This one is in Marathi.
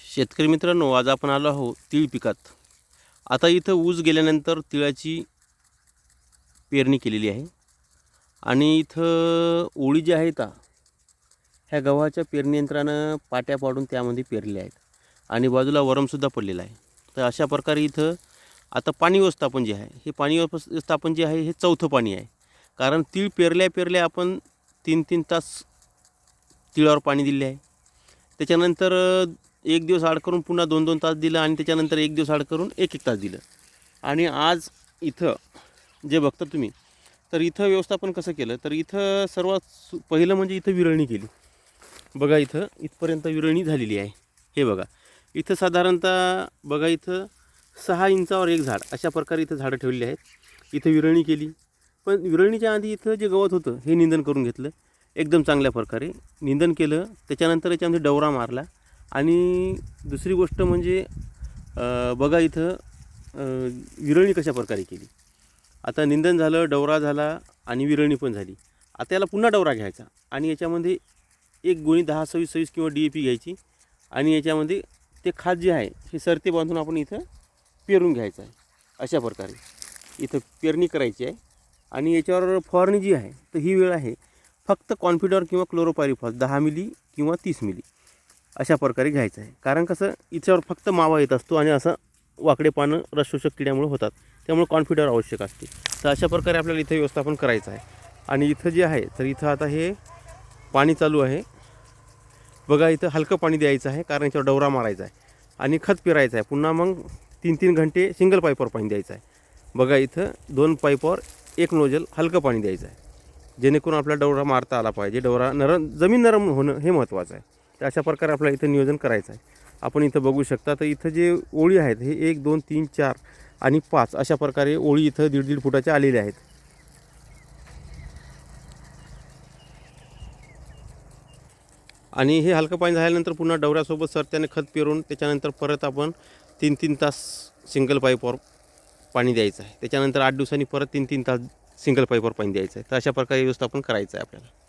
शेतकरी मित्रांनो आज आपण आलो आहोत तीळ पिकात. आता इथं ऊस गेल्यानंतर तिळाची पेरणी केलेली आहे. आणि इथं ओळी जी आहेत का ह्या गव्हाच्या पेरणी यंत्रानं पाट्या पाडून त्यामध्ये पेरल्या आहेत. आणि बाजूला वरमसुद्धा पडलेला आहे. तर अशा प्रकारे इथं आता पाणी व्यवस्थापन जे आहे हे पाणी व्यवस्थापन जे आहे हे चौथं पाणी आहे. कारण तीळ पेरल्या पेरल्या आपण तीन तीन तास तिळावर पाणी दिले आहे. त्याच्यानंतर एक दिवस आड करून पुन्हा दोन दोन तास दिलं आणि त्याच्यानंतर एक दिवस आड करून एक एक तास दिलं. आणि आज इथं जे बघता तुम्ही तर इथं व्यवस्थापन कसं केलं? तर इथं सर्वात सु- पहिलं म्हणजे इथं विरळणी केली. बघा इथं इथपर्यंत विरळणी झालेली आहे. हे बघा. इथं साधारणतः बघा इथं सहा इंचावर एक झाड अशा प्रकारे इथं झाडं ठेवलेली आहेत. इथं विरळणी केली. पण विरळणीच्या आधी इथं जे गवत होतं हे निंदन करून घेतलं. एकदम चांगल्या प्रकारे निंदन केलं. त्याच्यानंतर याच्यामध्ये डवरा मारला. आणि दुसरी गोष्ट म्हणजे बघा इथं विरळणी कशा प्रकारे केली. आता निंदन झालं डवरा झाला आणि विरळणी पण झाली. आता याला पुन्हा डवरा घ्यायचा आणि याच्यामध्ये एक गोणी दहा सव्वीस सव्वीस किंवा डी ए पी घ्यायची आणि याच्यामध्ये ते खाद जे आहे हे सरते बांधून आपण इथं पेरून घ्यायचं आहे. अशा प्रकारे. इथं पेरणी करायची आहे आणि याच्यावर फवारणी जी आहे तर ही वेळ आहे फक्त कॉन्फिडर किंवा क्लोरोपायरीफॉस दहा मिली किंवा तीस मिली. अशा प्रकारे घ्यायचं आहे. कारण कसं याच्यावर फक्त मावा येत असतो आणि असं वाकडे पानं रसशोषक किड्यामुळे होतात. त्यामुळे कॉन्फिडर आवश्यक असते. तर अशा प्रकारे आपल्याला इथं व्यवस्थापन करायचं आहे. आणि इथं जे आहे तर इथं आता हे पाणी चालू आहे. बघा इथं हलकं पाणी द्यायचं आहे कारण याच्यावर डवरा मारायचा आहे. आणि खत पिरायचं आहे. पुन्हा मग तीन तीन घंटे सिंगल पाईपवर पाणी द्यायचं आहे. बघा इथं दोन पाईपवर एक नोजल हलकं पाणी द्यायचं आहे. जेणेकरून आपला डवरा मारता आला पाहिजे. डवरा नरम जमीन नरम होणं हे महत्त्वाचं आहे. तर अशा प्रकारे आपल्याला इथं नियोजन करायचं आहे. आपण इथं बघू शकता तर इथं जे ओळी आहेत हे एक दोन तीन चार आणि पाच अशा प्रकारे ओळी इथं दीड दीड फुटाच्या आलेल्या आहेत. आणि हे हलकं पाणी झाल्यानंतर पुन्हा डवऱ्यासोबत सरत्याने खत पेरून त्याच्यानंतर परत आपण तीन तीन तास सिंगल पाईपवर पाणी द्यायचं आहे. त्याच्यानंतर आठ दिवसांनी परत तीन तीन तास सिंगल पाईपवर पाणी द्यायचं आहे. तर अशा प्रकारे व्यवस्थापन करायचं आहे आपल्याला.